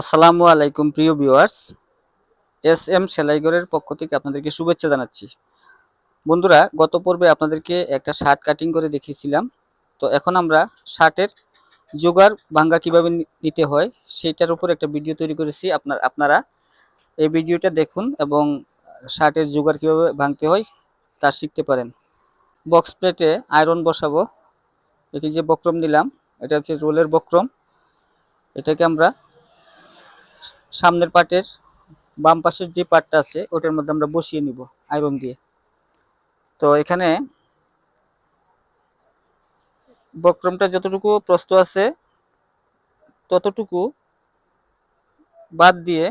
আসসালামু আলাইকুম প্রিয় ভিউয়ার্স। এস এম সেলাইগড়ের পক্ষ থেকে আপনাদেরকে শুভেচ্ছা জানাচ্ছি। বন্ধুরা, গত পর্বে আপনাদেরকে একটা শার্ট কাটিং করে দেখিয়েছিলাম। তো এখন আমরা শার্টের জোগাড় ভাঙ্গা কীভাবে নিতে হয়, সেইটার উপর একটা ভিডিও তৈরি করেছি। আপনার আপনারা এই ভিডিওটা দেখুন এবং শার্টের জোগাড় কীভাবে ভাঙতে হয়, তা শিখতে পারেন। বক্স প্লেটে আয়রন বসাবো। এটি যে বক্রম নিলাম, এটা হচ্ছে রোলের বক্রম। এটাকে আমরা সামনের পাটের বাম পাশের যে পাটটা আছে, ওটার মধ্যে আমরা বসিয়ে নিব আয়রন দিয়ে। তো এখানে বক্রমটা যতটুকু প্রস্ত আছে, ততটুকু বাদ দিয়ে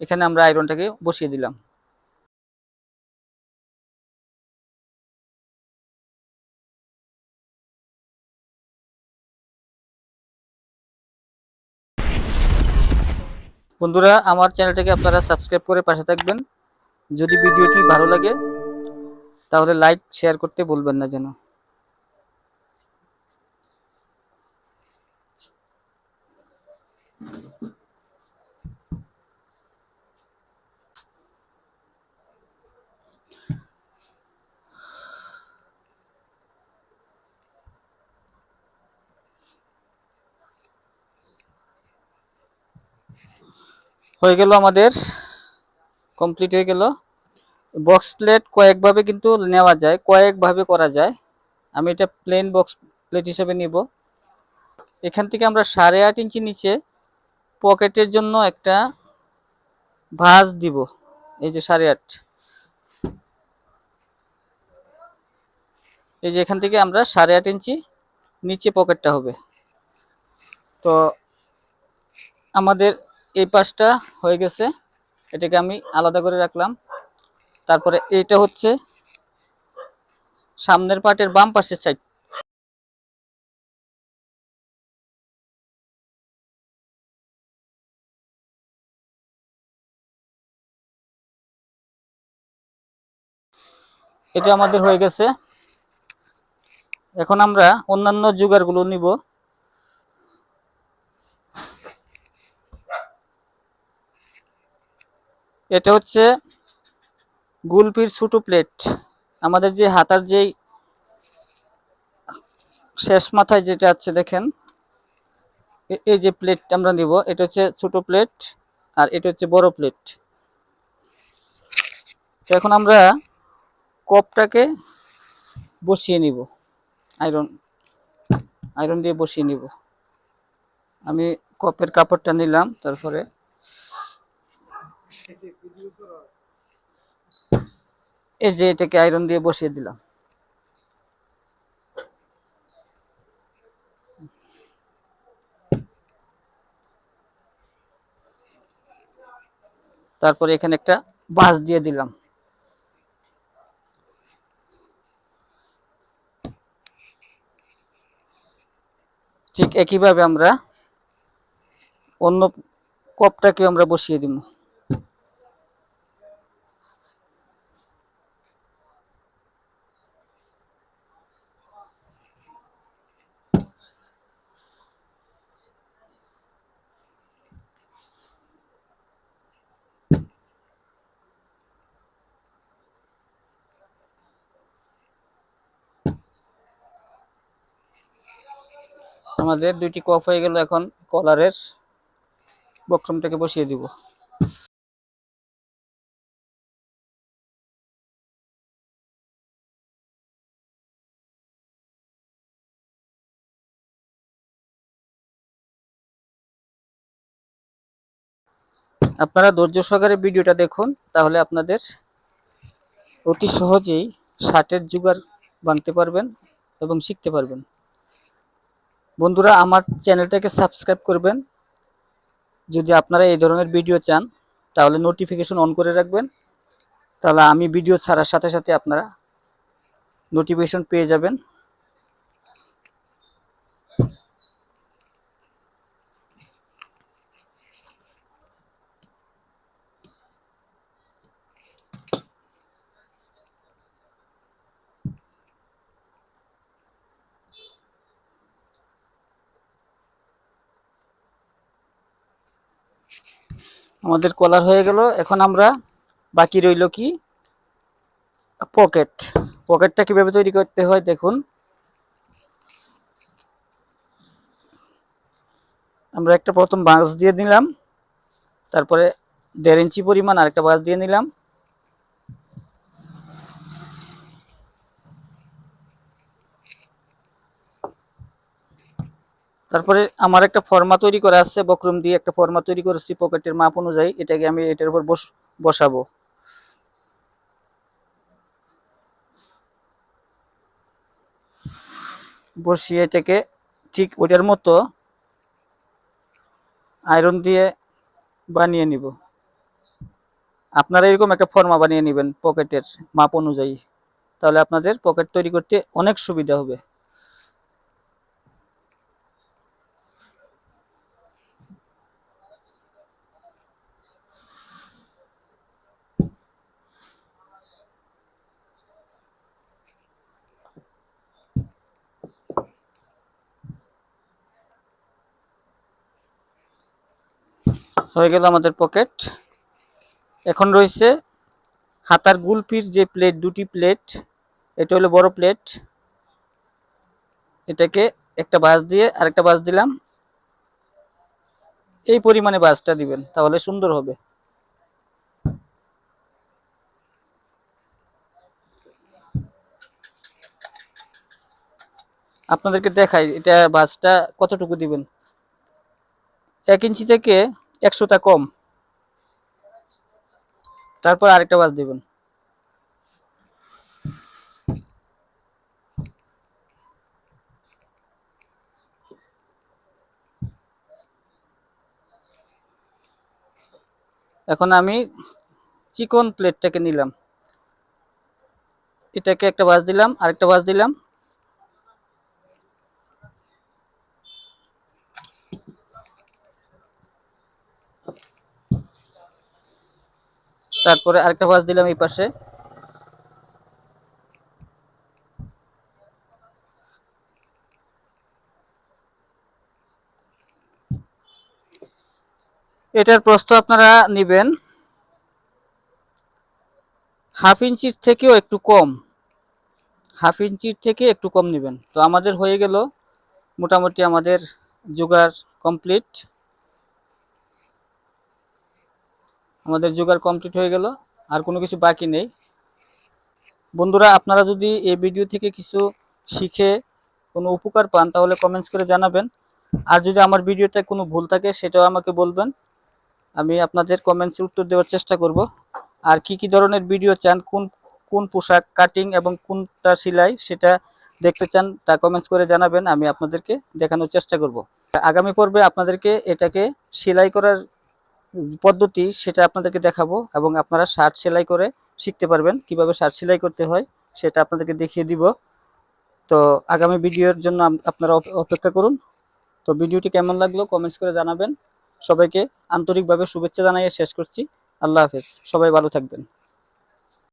এখানে আমরা আয়রনটাকে বসিয়ে দিলাম। বন্ধুরা, আমার চ্যানেলটাকে আপনারা সাবস্ক্রাইব করে পাশে থাকবেন। যদি ভিডিওটি ভালো লাগে, তাহলে লাইক শেয়ার করতে ভুলবেন না যেন। হয়ে গেল আমাদের কমপ্লিট হয়ে গেল। বক্স প্লেট কয়েকভাবে কিন্তু নেওয়া যায়, কয়েকভাবে করা যায়। আমি এটা প্লেন বক্স প্লেট হিসেবে নিব। এখান থেকে আমরা সাড়ে আট ইঞ্চি নিচে পকেটের জন্য একটা ভাঁজ দিব, এই যে সাড়ে আট। এই যে এখান থেকে আমরা সাড়ে আট ইঞ্চি নিচে পকেটটা হবে। তো আমাদের এই পাশটা হয়ে গেছে। এটাকে আমি আলাদা করে রাখলাম। তারপরে এইটা হচ্ছে সামনের পার্টের বাম পাশের সাইড এটা আমাদের হয়ে গেছে। এখন আমরা অন্যান্য জোগাড়গুলো নিব। এটা হচ্ছে গুলপির ছোটো প্লেট আমাদের যে হাতার যেই শেষ মাথায় যেটা আছে দেখেন এই যে প্লেট আমরা নিব, এটা হচ্ছে ছোট প্লেট আর এটা হচ্ছে বড় প্লেট এখন আমরা কপটাকে বসিয়ে নিব আয়রন আয়রন দিয়ে বসিয়ে নিব। আমি কপের কাপড়টা নিলাম, তারপরে এই যে এটাকে আয়রন দিয়ে বসিয়ে দিলাম। তারপরে এখানে একটা বাঁশ দিয়ে দিলাম। ঠিক একইভাবে আমরা অন্য কপটাকে আমরা বসিয়ে দিব। আমাদের দুইটি কপ হয়ে গেল এখন, কলারের বক্রমটাকে বসিয়ে দিব। আপনারা ধৈর্য সহকারে ভিডিওটা দেখুন, তাহলে আপনাদের অতি সহজেই শার্টের জোগাড় বানতে পারবেন এবং শিখতে পারবেন। বন্ধুরা, আমার চ্যানেলটাকে সাবস্ক্রাইব করবেন। যদি আপনারা এই ধরনের ভিডিও চান, তাহলে নোটিফিকেশন অন করে রাখবেন। তাহলে আমি ভিডিও ছাড়ার সাথে সাথে আপনারা নোটিফিকেশন পেয়ে যাবেন। আমাদের কলার হয়ে গেল। এখন আমরা বাকি রইল কি? পকেট পকেটটা কীভাবে তৈরি করতে হয় দেখুন। আমরা একটা প্রথম বাঁশ দিয়ে নিলাম। তারপরে দেড় ইঞ্চি পরিমাণ আরেকটা বাঁশ দিয়ে নিলাম। তারপরে আমার একটা ফর্মা তৈরি করা আছে, বক্রম দিয়ে একটা ফর্মা তৈরি করেছি পকেটের মাপ অনুযায়ী, এটাকে আমি এটার উপর বস বসাবো। বসিয়ে এটাকে ঠিক ওটার মতো আয়রন দিয়ে বানিয়ে নিব। আপনারা এরকম একটা ফর্মা বানিয়ে নেবেন পকেটের মাপ অনুযায়ী। তাহলে আপনাদের পকেট তৈরি করতে অনেক সুবিধা হবে। হয়ে গেল আমাদের পকেট। এখন রয়েছে হাতার গুলপির যে প্লেট, দুটি প্লেট, এটা হলো বড় প্লেট। এটাকে একটা বাস দিয়ে আরেকটা বাস দিলাম। এই পরিমাণে বাসটা দিবেন, তাহলে সুন্দর হবে। আপনাদেরকে দেখাই, এটা বাসটা কতটুকু দিবেন? এক ইঞ্চি থেকে একশোটা কম। তারপর আরেকটা বাস দিবেন। এখন আমি চিকন প্লেটটাকে নিলাম। এটাকে একটা বাস দিলাম, আরেকটা বাস দিলাম। তারপরে আরেকটা বাস দিলাম এই পাশে। এটার প্রস্থ আপনারা নেবেন হাফ ইঞ্চির থেকেও একটু কম। হাফ ইঞ্চির থেকে একটু কম নেবেন। তো আমাদের হয়ে গেল মোটামুটি আমাদের জোগাড় কমপ্লিট। আমাদের জোগাড় কমপ্লিট হয়ে গেল, আর কোনো কিছু বাকি নেই। বন্ধুরা, আপনারা যদি এই ভিডিও থেকে কিছু শিখে কোনো উপকার পান, তাহলে কমেন্টস করে জানাবেন। আর যদি আমার ভিডিওতে কোনো ভুল থাকে, সেটাও আমাকে বলবেন। আমি আপনাদের কমেন্টসে উত্তর দেওয়ার চেষ্টা করব। আর কি কি ধরনের ভিডিও চান, কোন কোন পোশাক কাটিং এবং কোনটা সেলাই, সেটা দেখতে চান, তা কমেন্টস করে জানাবেন। আমি আপনাদেরকে দেখানোর চেষ্টা করব। আগামী পর্বে আপনাদেরকে এটাকে সেলাই করার পদ্ধতি সেটা আপনাদেরকে দেখাবো এবং আপনারা শার্ট সেলাই করে শিখতে পারবেন। কীভাবে শার্ট সেলাই করতে হয় সেটা আপনাদেরকে দেখিয়ে দিব। তো আগামী ভিডিওর জন্য আপনারা অপেক্ষা করুন। তো ভিডিওটি কেমন লাগল কমেন্টস করে জানাবেন। সবাইকে আন্তরিকভাবে শুভেচ্ছা জানাইয়ে শেষ করছি। আল্লাহ হাফেজ। সবাই ভালো থাকবেন।